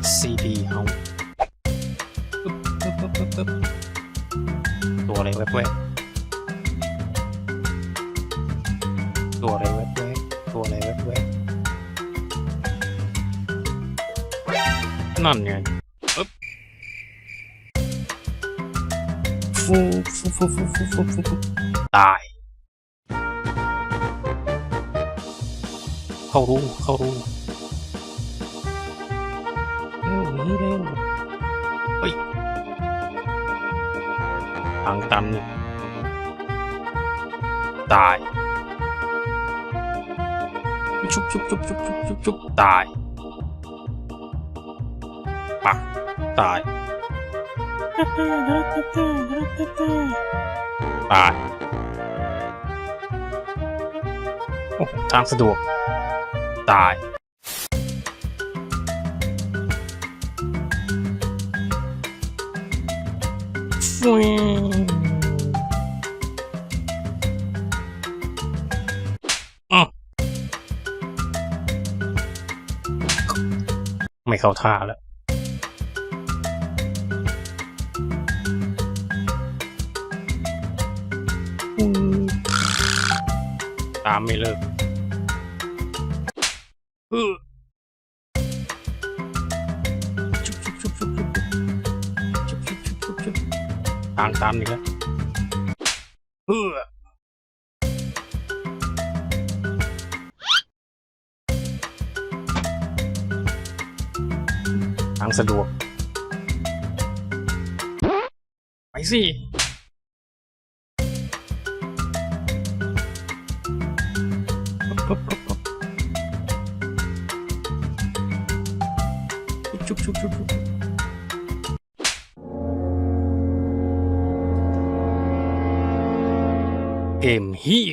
HCP ห้องตัวอะไรแวบแวบตัวอะไรแวบแวบตัวอะไรแวบแวบนั่นไงปึ๊บฟูฟูฟูฟูฟูฟูฟูตาย เข้ารู้เข้ารู้ เร็วหนีเร็วเฮ้ยทางตันตาย ชุบชุบชุบชุบชุบชุบชุบตายปักตาย ตาย โอ้ทางสะดวก ตาย ไม่เข้าท่าแล้วอืมตามไม่เลิกางตามอีกแล้วเออทางสะดวก ไปสิชุบชุบชุบชุบ เกมเฮีย